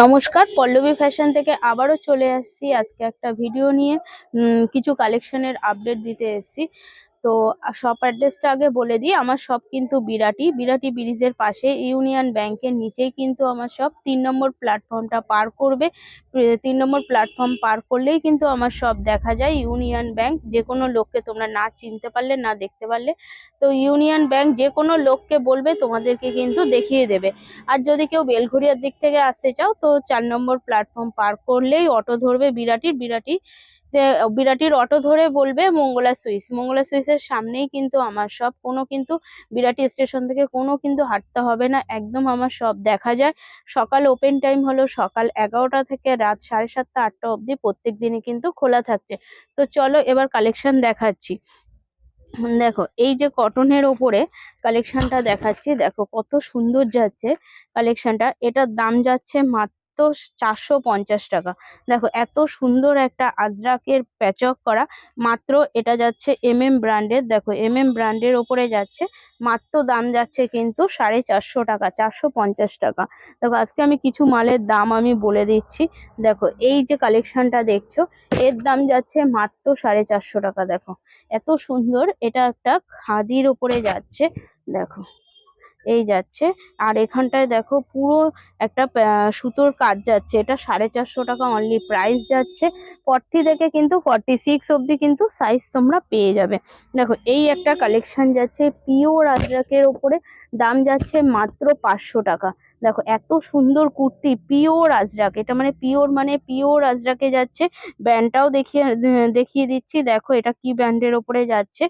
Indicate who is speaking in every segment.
Speaker 1: নমস্কার, পল্লবী ফ্যাশন থেকে আবারও চলে আসছি আজকে একটা ভিডিও নিয়ে। কিছু কালেকশনের আপডেট দিতে এসেছি। তো শপ অ্যাড্রেসটা আগে বলে দিই। আমার শপ কিন্তু বিরাটি। বিরাটি ব্রিজের পাশে ইউনিয়ন ব্যাংকের নিচেই কিন্তু আমার শপ তিন নম্বর প্ল্যাটফর্মটা পার করবে। তিন নম্বর প্ল্যাটফর্ম পার করলেই কিন্তু আমার শপ দেখা যায়। ইউনিয়ন ব্যাংক যে কোনো লোককে তোমরা না চিনতে পারলে, না দেখতে পারলে, তো ইউনিয়ন ব্যাংক যে কোনো লোককে বলবে, তোমাদেরকে কিন্তু দেখিয়ে দেবে। আর যদি কেউ বেলঘড়িয়ার দিক থেকে আসতে চাও, তো চার নম্বর প্ল্যাটফর্ম পার করলেই অটো ধরবে বিরাটির। বিরাটি তে বিরাটির অটো ধরে বলবে মঙ্গলা সুইস। মঙ্গলা সুইসের সামনেই কিন্তু আমার সব। কোনো কিন্তু বিরাটি স্টেশন থেকে কোনো কিন্তু হাঁটতে হবে না। একদম আমার সব দেখা যায়। সকাল ওপেন টাইম হলো সকাল এগারোটা থেকে রাত সাড়ে সাতটা, আটটা অবধি প্রত্যেক দিনই কিন্তু খোলা থাকছে। তো চলো এবার কালেকশন দেখাচ্ছি। দেখো, এই যে কটনের ওপরে কালেকশনটা দেখাচ্ছি। দেখো, কত সুন্দর যাচ্ছে কালেকশনটা। এটার দাম যাচ্ছে মাত্র চারশো পঞ্চাশ টাকা। দেখো, এত সুন্দর একটা আজরাকের প্যাচক করা, মাত্র এটা যাচ্ছে এম এম ব্র্যান্ডের। দেখো এম এম ব্র্যান্ডের ওপরে যাচ্ছে, মাত্র দাম যাচ্ছে কিন্তু সাড়ে চারশো টাকা, চারশো পঞ্চাশ টাকা। দেখো, আজকে আমি কিছু মালের দাম আমি বলে দিচ্ছি। দেখো, এই যে কালেকশনটা দেখছ, এর দাম যাচ্ছে মাত্র সাড়ে চারশো টাকা, দেখো। এত সুন্দর, এটা একটা খাদির ওপরে যাচ্ছে, দেখো। এই যাচ্ছে। আর এখানটায় দেখো পুরো একটা সুতোর কাজ যাচ্ছে। এটা সাড়ে চারশো টাকা অনলি প্রাইস যাচ্ছে। ফর্টি থেকে কিন্তু ফর্টি সিক্স অবধি কিন্তু সাইজ তোমরা পেয়ে যাবে। দেখো, এই একটা কালেকশন যাচ্ছে। পিওর আজরাকের ওপরে দাম যাচ্ছে মাত্র পাঁচশো টাকা। দেখো, এত সুন্দর কুর্তি পিওর আজরাক এটা মানে পিওর মানে পিওর আজরাকে যাচ্ছে। ব্যান্ডটাও দেখিয়ে দেখিয়ে দিচ্ছি। দেখো, এটা কি ব্যান্ডের ওপরে যাচ্ছে?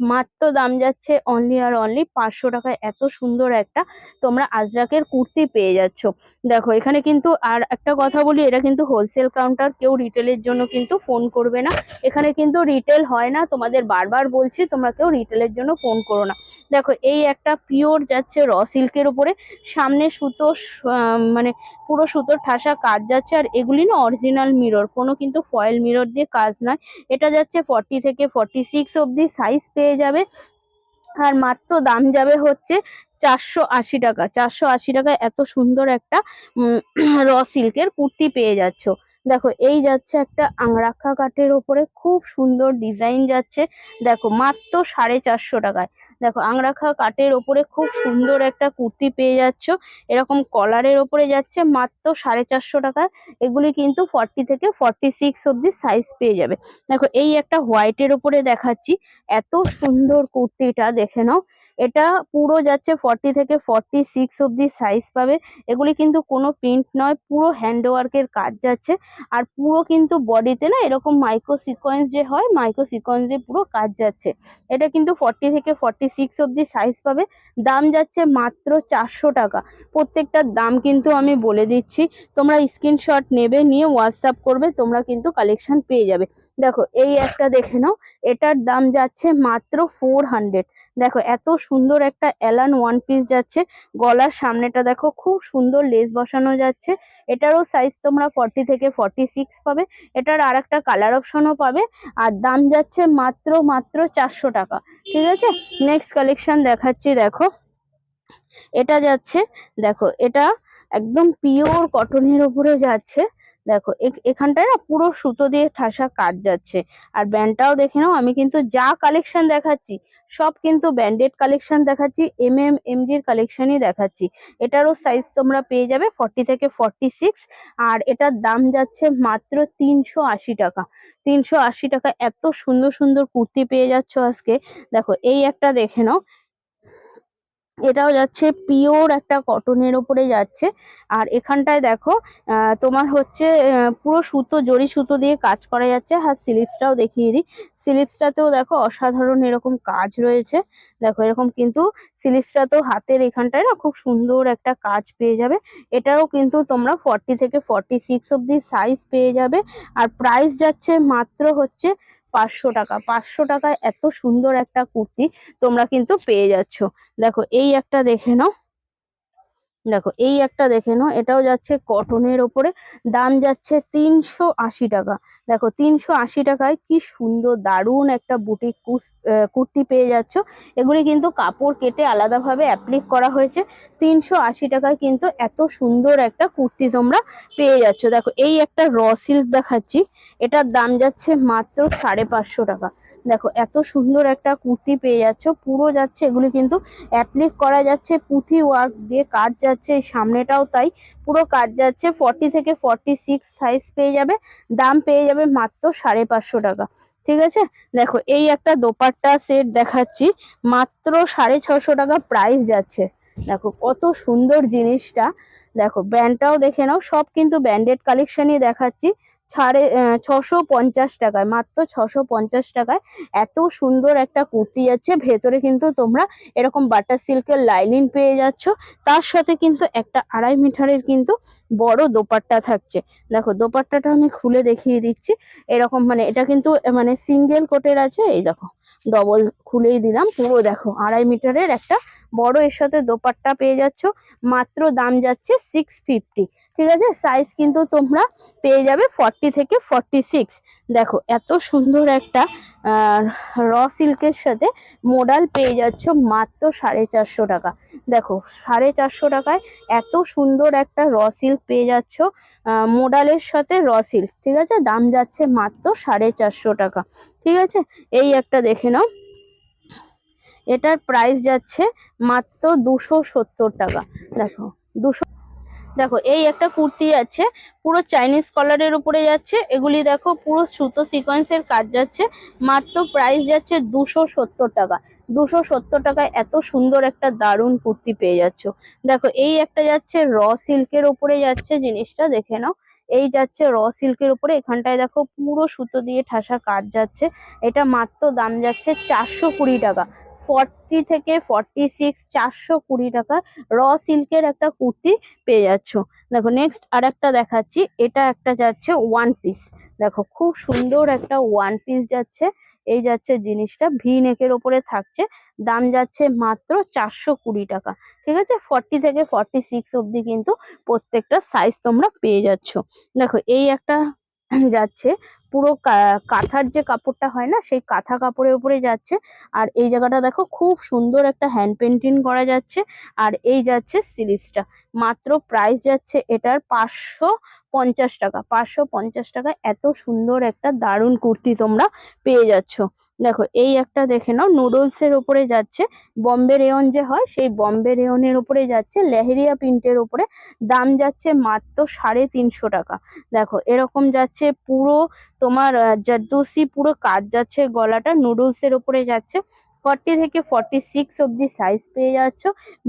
Speaker 1: মাত্র দাম যাচ্ছে অনলি আর অনলি পাঁচশো টাকায়। এত সুন্দর একটা তোমরা আজরাকের কুর্তি পেয়ে যাচ্ছ। দেখো, এখানে কিন্তু আর একটা কথা বলি, এটা কিন্তু হোলসেল কাউন্টার কেউ রিটেলের জন্য কিন্তু ফোন করবে না। এখানে কিন্তু রিটেল হয় না, তোমাদের বারবার বলছি, তোমরা কেউ রিটেলের জন্য ফোন করো না। দেখো, এই একটা পিওর যাচ্ছে র সিল্কের উপরে। সামনে সুতো মানে পুরো সুতোর ঠাসা কাজ যাচ্ছে, আর এগুলি না অরিজিনাল মিরর কোনো কিন্তু ফয়েল মিরর দিয়ে কাজ নয়। এটা যাচ্ছে ফর্টি থেকে ফর্টি সিক্স অবধি সাইজ পেয়ে যাবে। আর মাত্র দাম যাবে হচ্ছে চারশো আশি টাকা। চারশো আশি টাকায় এত সুন্দর একটা র সিল্কের কুর্তি পেয়ে যাচ্ছ। দেখো, এই যাচ্ছে একটা আংরাখা কাঠের ওপরে, খুব সুন্দর ডিজাইন যাচ্ছে। দেখো, মাত্র সাড়ে চারশো টাকায়। দেখো, আংরাখা কাঠের ওপরে খুব সুন্দর একটা কুর্তি পেয়ে যাচ্ছ। এরকম কলারের ওপরে যাচ্ছে মাত্র সাড়ে চারশো টাকায়। এগুলি কিন্তু ফর্টি থেকে ফর্টি সিক্স অব্দি সাইজ পেয়ে যাবে। দেখো, এই একটা হোয়াইটের ওপরে দেখাচ্ছি। এত সুন্দর কুর্তিটা, দেখে নাও। এটা পুরো যাচ্ছে ফর্টি থেকে ফর্টি সিক্স অব্দি সাইজ পাবে। এগুলি কিন্তু কোনো প্রিন্ট নয়, পুরো হ্যান্ড ওয়ার্কের কাজ যাচ্ছে। আর পুরো কিন্তু বডিতে না এরকম মাইক্রো সিকোয়েন্স যে হয় মাইক্রো সিকোয়েন্স দিয়ে পুরো কাজ যাচ্ছে। এটা কিন্তু ফর্টি থেকে ফর্টি সিক্স অব্দি সাইজ পাবে। দাম যাচ্ছে মাত্র চারশো টাকা। প্রত্যেকটার দাম কিন্তু আমি বলে দিচ্ছি। তোমরা স্ক্রিনশট নেবে, নিয়ে হোয়াটসঅ্যাপ করবে, তোমরা কিন্তু কালেকশন পেয়ে যাবে। দেখো, এই একটা দেখে নাও। এটার দাম যাচ্ছে মাত্র ফোর হান্ড্রেড দেখো, এত সুন্দর একটা অ্যালান ওয়ান পিস যাচ্ছে। গলার সামনেটা দেখো, খুব সুন্দর লেস বসানো যাচ্ছে। এটারও সাইজ তোমরা ফর্টি থেকে ফর্টি সিক্স পাবে। এটার আর একটা কালার অপশনও পাবে। আর দাম যাচ্ছে মাত্র মাত্র চারশো টাকা। ঠিক আছে? নেক্সট কালেকশন দেখাচ্ছি, দেখো। এটা যাচ্ছে, দেখো, এটা একদম পিওর কটনের উপরে যাচ্ছে। দেখো এখানটায় না পুরো সুতো দিয়ে ঠাসা কাজ যাচ্ছে। আর ব্যান্ডটাও দেখে নাও, আমি কিন্তু যা কালেকশন দেখাচ্ছি সব কিন্তু ব্যান্ডেড কালেকশন দেখাচ্ছি এম এম এমজির কালেকশনই দেখাচ্ছি। এটারও সাইজ তোমরা পেয়ে যাবে ফর্টি থেকে ফর্টি সিক্স আর এটার দাম যাচ্ছে মাত্র তিনশো আশি টাকা। তিনশো আশি টাকা এত সুন্দর সুন্দর কুর্তি পেয়ে যাচ্ছ আজকে। দেখো, এই একটা দেখে নাও এটাও যাচ্ছে পিওর একটা কটনের ওপরে যাচ্ছে। আর এখানটায় দেখো তোমার হচ্ছে পুরো সুতো, জরি সুতো দিয়ে কাজ করা যাচ্ছে। আর স্লিভসটাও দেখিয়ে দিই। স্লিভসটাতেও দেখো অসাধারণ এরকম কাজ রয়েছে। দেখো এরকম কিন্তু স্লিভসটাতেও হাতের এখানটায় না খুব সুন্দর একটা কাজ পেয়ে যাবে। এটারও কিন্তু তোমরা ফর্টি থেকে ফর্টি সিক্স অব্দি সাইজ পেয়ে যাবে। আর প্রাইস যাচ্ছে মাত্র হচ্ছে পাঁচশো টাকা। পাঁচশো টাকায় এত সুন্দর একটা কুর্তি তোমরা কিন্তু পেয়ে যাচ্ছ। দেখো, এই একটা দেখে নাও। দেখো, এই একটা দেখে নাও, এটাও যাচ্ছে কটনের ওপরে, দাম যাচ্ছে তিনশো আশি টাকা। দেখো, তিনশো আশি টাকায় কি সুন্দর, দারুণ একটা বুটিক কুস কুর্তি পেয়ে যাচ্ছ। এগুলি কিন্তু কাপড় কেটে আলাদাভাবে অ্যাপ্লিক করা হয়েছে। তিনশো আশি টাকায় কিন্তু এত সুন্দর একটা কুর্তি তোমরা পেয়ে যাচ্ছ। দেখো, এই একটা র সিল্ক দেখাচ্ছি, এটার দাম যাচ্ছে মাত্র সাড়ে পাঁচশো টাকা। দেখো, এত সুন্দর একটা কুর্তি পেয়ে যাচ্ছ, পুরো যাচ্ছে, এগুলি কিন্তু অ্যাপ্লিক করা যাচ্ছে পুঁথি ওয়ার্ক দিয়ে, কাজ যাচ্ছে এই সামনেটাও তাই। পুরো কাজ যাচ্ছে ফর্টি থেকে ফর্টি সিক্স সাইজ পেয়ে যাবে। দাম পেয়ে যাবে মাত্র সাড়ে পাঁচশো টাকা। ঠিক আছে? দেখো, এই একটা দোপাট্টা সেট দেখাচ্ছি। মাত্র সাড়ে ছশো টাকা প্রাইস যাচ্ছে। দেখো, কত সুন্দর জিনিসটা। দেখো ব্যান্ডটাও দেখে নাও। সব কিন্তু ব্যান্ডেড কালেকশনই দেখাচ্ছি। ছাড়ে ছশো পঞ্চাশ টাকায়, মাত্র ছশো পঞ্চাশ টাকায় এত সুন্দর একটা কুর্তি যাচ্ছে ভেতরে কিন্তু তোমরা এরকম বাটার সিল্কের লাইনিং পেয়ে যাচ্ছ। তার সাথে কিন্তু একটা আড়াই মিটারের কিন্তু বড় দোপাট্টা থাকছে। দেখো, দোপাট্টাটা আমি খুলে দেখিয়ে দিচ্ছি। এরকম মানে এটা কিন্তু মানে সিঙ্গেল কোটের আছে। এই দেখো ডবল খুলেই দিলাম। পুরো দেখো, আড়াই মিটারের একটা বড় এর সাথে দোপাট্টা পেয়ে যাচ্ছ, মাত্র দাম যাচ্ছে সিক্স ফিফটি ঠিক আছে? সাইজ কিন্তু তোমরা পেয়ে যাবে ফর্টি থেকে ফর্টি সিক্স দেখো, এত সুন্দর একটা র সিল্কের সাথে মোডাল পেয়ে যাচ্ছ মাত্র সাড়ে চারশো টাকা। দেখো, সাড়ে চারশো টাকায় এত সুন্দর একটা র সিল্ক পেয়ে যাচ্ছ মোডালের সাথে র সিল্ক ঠিক আছে? দাম যাচ্ছে মাত্র সাড়ে চারশো টাকা। ঠিক আছে? এই একটা দেখে নাও। এটার প্রাইস যাচ্ছে মাত্র দুশো সত্তর টাকা। দেখো, দুশো দেখো, এই একটা কুর্তি আছে, পুরো চাইনিজ কলারের উপরে যাচ্ছে। এগুলি দেখো, পুরো সুতো সিকোয়েন্সের কাজ যাচ্ছে। মাত্র প্রাইস যাচ্ছে দুশো সত্তর টাকা। দুশো সত্তর টাকায় এত সুন্দর একটা দারুণ কুর্তি পেয়ে যাচ্ছ। দেখো, এই একটা যাচ্ছে র সিল্কের উপরে যাচ্ছে জিনিসটা, দেখে নাও। এই যাচ্ছে র সিল্কের উপরে, এখানটায় দেখো পুরো সুতো দিয়ে ঠাসা কাজ যাচ্ছে। এটা মাত্র দাম যাচ্ছে চারশো কুড়ি টাকা। ফর্টি থেকে ফর্টি সিক্স চারশো কুড়ি টাকা র সিল্কের একটা কুর্তি পেয়ে যাচ্ছ। দেখো নেক্সট আর একটা দেখাচ্ছি, এটা একটা যাচ্ছে ওয়ান পিস দেখো খুব সুন্দর একটা ওয়ান পিস যাচ্ছে, এই যাচ্ছে জিনিসটা, ভি নেকের ওপরে থাকছে, দাম যাচ্ছে মাত্র চারশো কুড়ি টাকা। ঠিক আছে? ফর্টি থেকে ফর্টি সিক্স অবধি কিন্তু প্রত্যেকটা সাইজ তোমরা পেয়ে যাচ্ছ। দেখো এই একটা যাচ্ছে পুরো কাঁথার যে কাপড়টা হয় না, সেই কাঁথা কাপড়ের উপরে যাচ্ছে। আর এই জায়গাটা দেখো, খুব সুন্দর একটা হ্যান্ড পেন্টিং করা যাচ্ছে, আর এই যাচ্ছে স্লিভসটা। মাত্র প্রাইস যাচ্ছে এটার পাঁচশো পঞ্চাশ টাকা। পাঁচশো পঞ্চাশ টাকা এত সুন্দর একটা দারুণ কুর্তি তোমরা পেয়ে যাচ্ছ। দেখো, এই একটা দেখে নাও নুডলস এর উপরে যাচ্ছে, বম্বে রেয়ন যে হয়, সেই বম্বে রেয়নের উপরে যাচ্ছে, লেহেরিয়া প্রিন্টের উপরে দাম যাচ্ছে মাত্র সাড়ে তিনশো টাকা। দেখো, এরকম যাচ্ছে পুরো তোমার জারদোসি, পুরো কাজ যাচ্ছে গলাটা নুডলস এর উপরে যাচ্ছে, ফর্টি থেকে ফর্টি সিক্স অব্দি সাইজ পেয়ে যাচ্ছ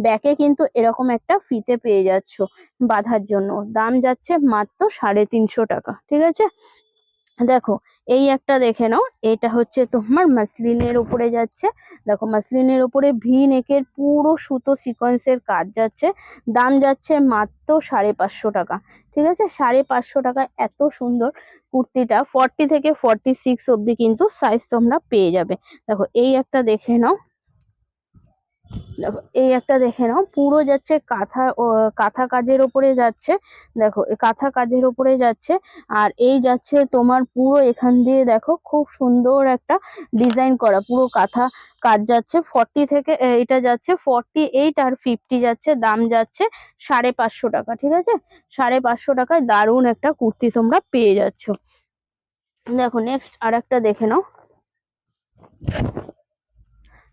Speaker 1: ব্যাকে কিন্তু এরকম একটা ফিতে পেয়ে যাচ্ছ বাঁধার জন্য। দাম যাচ্ছে মাত্র সাড়ে তিনশো টাকা, ঠিক আছে? দেখো এই একটা দেখে নাও, এটা হচ্ছে তোমার মাসলিনের উপরে যাচ্ছে। দেখো মাসলিনের উপরে ভি নেকের পুরো সুতো সিকোয়েন্সের কাজ যাচ্ছে। দাম যাচ্ছে মাত্র সাড়ে পাঁচশো টাকা, ঠিক আছে? সাড়ে পাঁচশো টাকা, এত সুন্দর কুর্তিটা। ফর্টি থেকে ফর্টি সিক্স অবধি কিন্তু সাইজ তোমরা পেয়ে যাবে। দেখো, এই একটা দেখে নাও দেখো, এই একটা দেখে নাও, পুরো যাচ্ছে কাঁথা কাঁথা কাজের ওপরে যাচ্ছে। দেখো কাঁথা কাজের ওপরে যাচ্ছে, আর এই যাচ্ছে তোমার পুরো এখান দিয়ে দেখো, খুব সুন্দর একটা ডিজাইন করা, পুরো কাঁথা কাজ যাচ্ছে। ফর্টি থেকে এটা যাচ্ছে ফর্টি এইট আর ফিফটি যাচ্ছে, দাম যাচ্ছে সাড়ে পাঁচশো টাকা, ঠিক আছে? সাড়ে পাঁচশো টাকায় দারুণ একটা কুর্তি তোমরা পেয়ে যাচ্ছ। দেখো নেক্সট আর একটা দেখে নাও।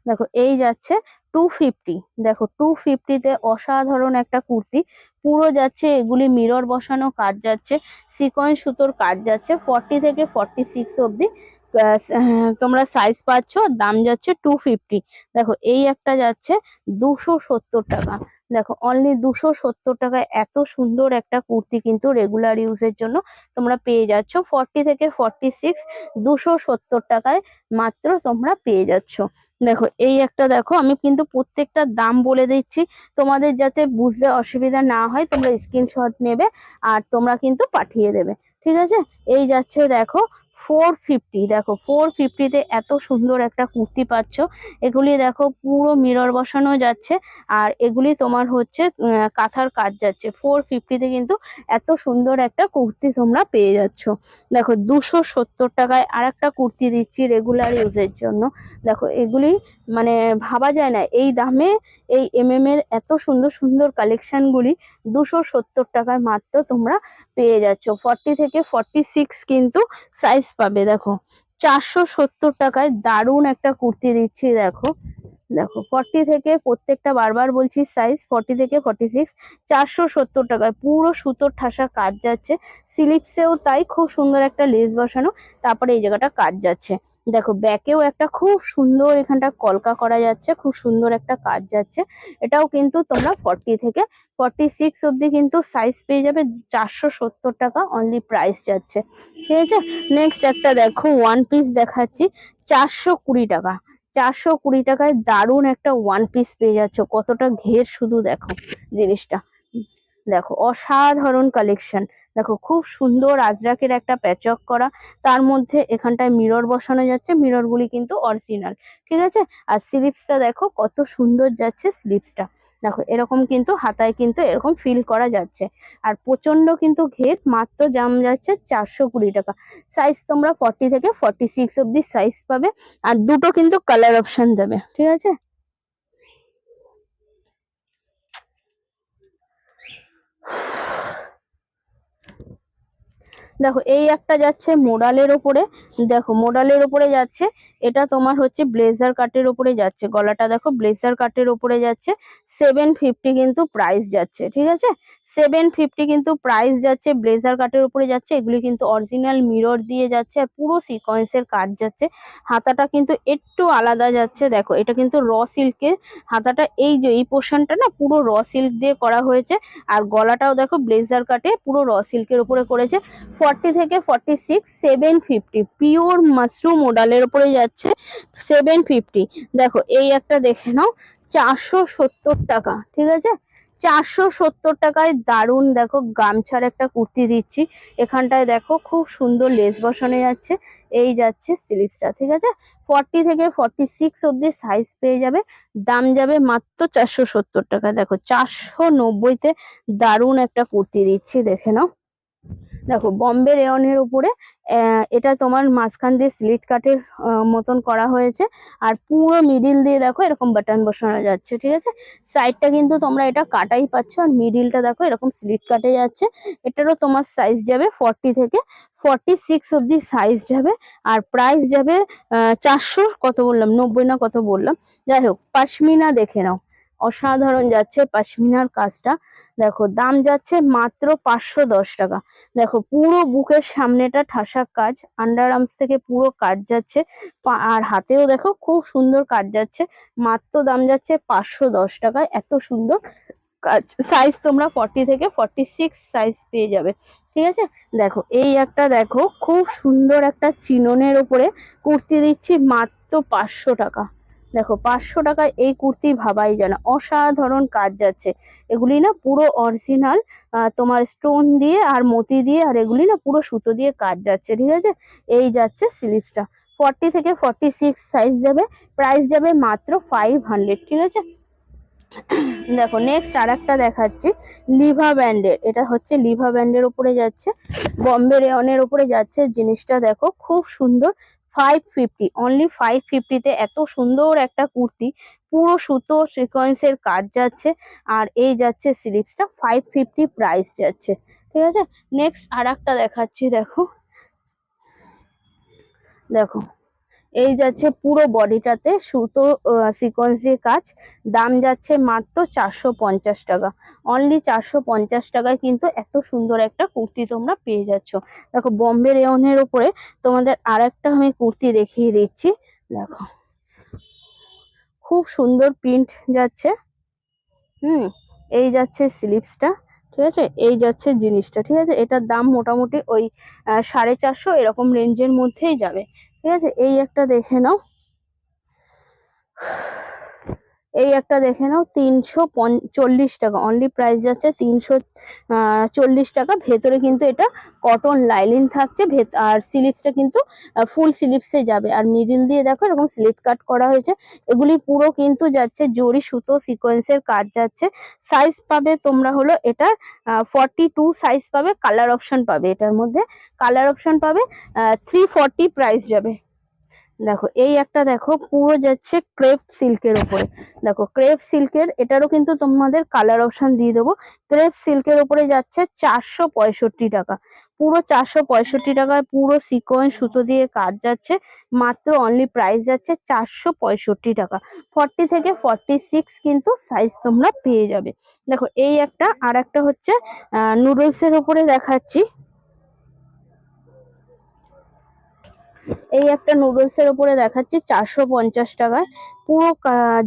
Speaker 1: দেখো, এই যাচ্ছে টু ফিফটি দেখো টু ফিফটিতে অসাধারণ একটা কুর্তি। পুরো যাচ্ছে, এগুলি মিরর বসানো কাজ যাচ্ছে সিকোয়েন্স সুতোর কাজ যাচ্ছে। ফর্টি থেকে ফর্টি সিক্স অবধি তোমরা সাইজ পাচ্ছ, দাম যাচ্ছে টু ফিফটি দেখো, এই একটা যাচ্ছে দুশো সত্তর টাকা। দেখো অনলি দুশো সত্তর টাকায় এত সুন্দর একটা কুর্তি কিন্তু রেগুলার ইউজের জন্য তোমরা পেয়ে যাচ্ছ। ফর্টি থেকে ফর্টি সিক্স দুশো সত্তর টাকায় মাত্র তোমরা পেয়ে যাচ্ছ। দেখো, এই একটা দেখো, আমি কিন্তু প্রত্যেকটা দাম বলে দিচ্ছি। তোমাদের যাতে বুঝতে অসুবিধা না হয়, তোমরা স্ক্রিনশট নেবে আর তোমরা কিন্তু পাঠিয়ে দেবে। ঠিক আছে? এই যাচ্ছে দেখো ফোর ফিফটি, দেখো ফোর ফিফটিতে এত সুন্দর একটা কুর্তি পাচ্ছ। এগুলি দেখো পুরো মিরর বসানো যাচ্ছে আর এগুলি তোমার হচ্ছে কাঁথার কাজ যাচ্ছে। ফোর ফিফটিতে কিন্তু এত সুন্দর একটা কুর্তি তোমরা পেয়ে যাচ্ছ। দেখো দুশো সত্তর টাকায় আর একটা কুর্তি দিচ্ছি রেগুলার ইউজের জন্য। দেখো এগুলি মানে ভাবা যায় না, এই দামে এই এম এম এর এত সুন্দর সুন্দর কালেকশনগুলি দুশো সত্তর টাকায় মাত্র তোমরা পেয়ে যাচ্ছ। ফর্টি থেকে ফর্টি সিক্স কিন্তু সাইজ পাবে, দেখো। চারশো সত্তর টাকায় দারুণ একটা কুর্তি দিচ্ছি, দেখো। দেখো ফর্টি থেকে প্রত্যেকটা বারবার বলছি সাইজ ফর্টি থেকে ফর্টি সিক্স চারশো সত্তর টাকায়। পুরো সুতোর ঠাসা কাজ যাচ্ছে। সিলিপসেও তাই খুব সুন্দর একটা লেস বসানো। তারপরে এই জায়গাটা কাজ যাচ্ছে। দেখো, ব্যাকেও একটা খুব সুন্দর এখানটা কলকা করা যাচ্ছে, খুব সুন্দর একটা কাজ যাচ্ছে। এটাও কিন্তু তোমরা ফর্টি থেকে ফর্টি সিক্স অব্দি কিন্তু সাইজ পেয়ে যাবে, চারশো সত্তর টাকা অনলি প্রাইস যাচ্ছে। ঠিক আছে? নেক্সট একটা দেখো ওয়ান পিস দেখাচ্ছি, চারশো কুড়ি টাকা। চারশো কুড়ি টাকায় দারুণ একটা ওয়ান পিস পেয়ে যাচ্ছ, কতটা ঘের শুধু দেখো জিনিসটা। দেখো, অসাধারণ কালেকশন দেখো, খুব সুন্দর আজরাকের একটা প্যাচক করা। তার মধ্যে এখানটায় মিরর বসানো যাচ্ছে। মিরর গুলি কিন্তু অরিজিনাল ঠিক আছে? আর স্লিপসটা দেখো, কত সুন্দর যাচ্ছে স্লিপসটা দেখো, এরকম কিন্তু হাতায় কিন্তু এরকম ফিল করা যাচ্ছে। আর প্রচণ্ড কিন্তু ঘের, মাত্র জাম যাচ্ছে চারশো কুড়ি টাকা। সাইজ তোমরা ফর্টি থেকে ফর্টি সিক্স অব্দি সাইজ পাবে। আর দুটো কিন্তু কালার অপশন দেবে, ঠিক আছে? দেখো, এই একটা যাচ্ছে মোডালের ওপরে। দেখো, মোডালের ওপরে যাচ্ছে, এটা তোমার হচ্ছে ব্লেজার কাটের ওপরে যাচ্ছে। গলাটা দেখো, ব্লেজার কাটের ওপরে যাচ্ছে। সেভেন ফিফটি কিন্তু প্রাইস যাচ্ছে, ঠিক আছে? সেভেন ফিফটি কিন্তু প্রাইস যাচ্ছে, ব্লেজার কাটের উপরে যাচ্ছে। এগুলি কিন্তু অরিজিনাল মিরর দিয়ে যাচ্ছে আর পুরো সিকোয়েন্সের কাজ যাচ্ছে। হাতাটা কিন্তু একটু আলাদা যাচ্ছে, দেখো, এটা কিন্তু র সিল্কের হাতাটা এই যে, এই পোর্শনটা না পুরো র সিল্ক দিয়ে করা হয়েছে। আর গলাটাও দেখো, ব্লেজার কাটে, পুরো র সিল্কের উপরে করেছে। ফর্টি থেকে forty six seven fifty pure mushroom মোডালের উপরে যাচ্ছে সেভেন ফিফটি দেখো, এই একটা দেখে নাও, চারশো সত্তর টাকা, ঠিক আছে? চারশো সত্তর টাকায় দারুণ, দেখো, গামছার একটা কুর্তি দিচ্ছি। এখানটায় দেখো, খুব সুন্দর লেস বসানো যাচ্ছে, এই যাচ্ছে স্লিপসটা, ঠিক আছে? ফর্টি থেকে ফর্টি সিক্স অব্দি সাইজ পেয়ে যাবে, দাম যাবে মাত্র চারশো সত্তর টাকা। দেখো, চারশো নব্বইতে দারুণ একটা কুর্তি দিচ্ছি, দেখে নাও। দেখো, বম্বে রেয়নের উপরে এটা তোমার মাঝখান দিয়ে স্লিট কাটের মতন করা হয়েছে। আর পুরো মিডিল দিয়ে দেখো এরকম বাটন বসানো যাচ্ছে, ঠিক আছে? সাইডটা কিন্তু তোমরা এটা কাটাই পাচ্ছ, আর মিডিলটা দেখো এরকম স্লিট কাটে যাচ্ছে। এটারও তোমার সাইজ যাবে ফর্টি থেকে, ফর্টি সিক্স অব্দি সাইজ যাবে, আর প্রাইস যাবে চারশো, কত বললাম? নব্বই না কত বললাম? যাই হোক, পাশমিনা দেখে নাও। অসাধারণ যাচ্ছে পাশমিনার কাজটা। দেখো, দাম যাচ্ছে মাত্র পাঁচশো দশ টাকা। দেখো, পুরো বুকের সামনেটা ঠাসা কাজ আন্ডার আর্মস থেকে পুরো কাজ যাচ্ছে। আর হাতেও দেখো খুব সুন্দর কাজ যাচ্ছে, মাত্র দাম যাচ্ছে পাঁচশো দশ টাকায় এত সুন্দর কাজ। সাইজ তোমরা ফর্টি থেকে ফর্টি সিক্স সাইজ পেয়ে যাবে। ঠিক আছে? দেখো, এই একটা দেখো, খুব সুন্দর একটা চিননের ওপরে কুর্তি দিচ্ছি মাত্র পাঁচশো টাকা। দেখো, পাঁচশো টাকায় এই কুর্তি ভাবাই যায় না। অসাধারণ কাজ যাচ্ছে। এগুলি না পুরো অরিজিনাল তোমার স্টোন দিয়ে আর মতি দিয়ে আর এগুলি না পুরো সুতো দিয়ে কাজ যাচ্ছে, ঠিক আছে? এই যাচ্ছে স্লিভসটা ফর্টি থেকে ফর্টি সিক্স সাইজ যাবে প্রাইস যাবে মাত্র ফাইভ হান্ড্রেড ঠিক আছে? দেখো নেক্সট আর একটা দেখাচ্ছি লিভা ব্যান্ডের এটা হচ্ছে লিভা ব্যান্ডের উপরে যাচ্ছে বম্বে রেয়নের উপরে যাচ্ছে। জিনিসটা দেখো, খুব সুন্দর। ফাইভ ফিফটি অনলি ফাইভ ফিফটিতে এত সুন্দর একটা কুর্তি, পুরো সুতো সিকোয়েন্সের কাজ যাচ্ছে, আর এই যাচ্ছে স্লিপসটা ফাইভ ফিফটি প্রাইস যাচ্ছে, ঠিক আছে? নেক্সট আর একটা দেখাচ্ছি, দেখো। দেখো। এই যাচ্ছে পুরো বডিটাতে সুতো সিকোয়েন্স দিয়ে কাজ। দাম যাচ্ছে মাত্র চারশো পঞ্চাশ টাকা। অনলি চারশো পঞ্চাশ টাকায় কিন্তু এত সুন্দর একটা কুর্তি তোমরা পেয়ে যাচ্ছ। দেখো, বম্বে রেয়নের উপরে তোমাদের আর একটা আমি কুর্তি দেখিয়ে দিচ্ছি। দেখো, খুব সুন্দর প্রিন্ট যাচ্ছে। হুম, এই যাচ্ছে স্লিপসটা ঠিক আছে? এই যাচ্ছে জিনিসটা, ঠিক আছে? এটার দাম মোটামুটি ওই সাড়ে চারশো, এরকম রেঞ্জের মধ্যেই যাবে। ঠিক আছে? এই একটা দেখে নাও। এই একটা দেখে নাও, তিনশো চল্লিশ টাকা। অনলি প্রাইস যাচ্ছে তিনশো চল্লিশ টাকা। ভেতরে কিন্তু এটা কটন লাইলিন থাকছে। ভেত, আর স্লিপসটা কিন্তু ফুল স্লিপসে যাবে। আর মিডিল দিয়ে দেখো এরকম স্লিপ কাট করা হয়েছে। এগুলি পুরো কিন্তু যাচ্ছে জরি, সুতো সিকোয়েন্সের কাজ যাচ্ছে। সাইজ পাবে তোমরা হলো এটার ফর্টি টু সাইজ পাবে। কালার অপশন পাবে এটার মধ্যে। কালার অপশন পাবে থ্রি ফর্টি প্রাইস যাবে। দেখো, এই একটা দেখো, পুরো যাচ্ছে ক্রেপ সিল্কের উপরে। দেখো ক্রেপ সিল্কের এটারও কিন্তু তোমাদের কালার অপশন দিয়ে দেবো। ক্রেপ সিল্কের উপরে যাচ্ছে চারশো পঁয়ষট্টি টাকা। পুরো চারশো পঁয়ষট্টি টাকায় পুরো সিকোয়েন্স সুতো দিয়ে কাজ যাচ্ছে। মাত্র অনলি প্রাইস যাচ্ছে চারশো পঁয়ষট্টি টাকা। ফর্টি থেকে ফর্টি সিক্স কিন্তু সাইজ তোমরা পেয়ে যাবে। দেখো, এই একটা আর একটা হচ্ছে নুডলসের উপরে দেখাচ্ছি। এই একটা নুডলস এর উপরে দেখাচ্ছে, চারশো পঞ্চাশ টাকায় পুরো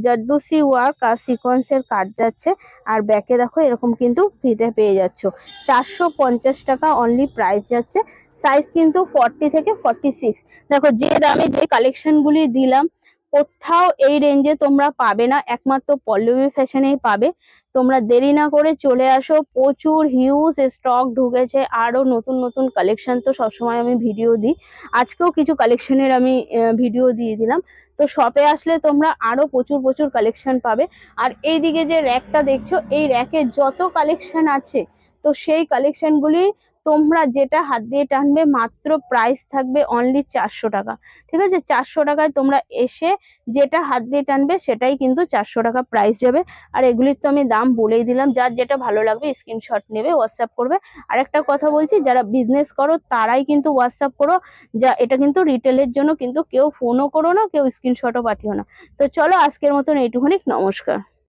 Speaker 1: জারদোসি ওয়ার্ক আর সিকোয়েন্সের কাজ যাচ্ছে। আর ব্যাকে দেখো, এরকম কিন্তু ফ্রিতে পেয়ে যাচ্ছ। চারশো পঞ্চাশ টাকা অনলি প্রাইস যাচ্ছে। সাইজ কিন্তু ফর্টি থেকে ফর্টি সিক্স দেখো, যে দামে যে কালেকশনগুলি দিলাম কোথাও এই রেঞ্জে তোমরা পাবে না, একমাত্র পল্লবী ফ্যাশনেই পাবে। তোমরা দেরি না করে চলে আসো, প্রচুর হিউজ স্টক ঢুকেছে আরও নতুন নতুন কালেকশন তো সবসময় আমি ভিডিও দিই। আজকেও কিছু কালেকশনের আমি ভিডিও দিয়ে দিলাম। তো শপে আসলে তোমরা আরও প্রচুর প্রচুর কালেকশন পাবে। আর এইদিকে যে র্যাকটা দেখছ, এই র্যাকে যত কালেকশন আছে, তো সেই কালেকশনগুলি তোমরা যেটা হাত দিয়ে টানবে, মাত্র প্রাইস থাকবে অনলি চারশো টাকা। ঠিক আছে? চারশো টাকায় তোমরা এসে যেটা হাত দিয়ে টানবে, সেটাই কিন্তু চারশো টাকা প্রাইস যাবে। আর এগুলির তো আমি দাম বলেই দিলাম। যার যেটা ভালো লাগবে স্ক্রিনশট নেবে হোয়াটসঅ্যাপ করবে। আর একটা কথা বলছি, যারা বিজনেস করো, তারাই কিন্তু হোয়াটসঅ্যাপ করো। যা, এটা কিন্তু রিটেলের জন্য কিন্তু কেউ ফোনও করো না, কেউ স্ক্রিনশটও পাঠিও না। তো চলো আজকের মতন এইটুখানি। নমস্কার।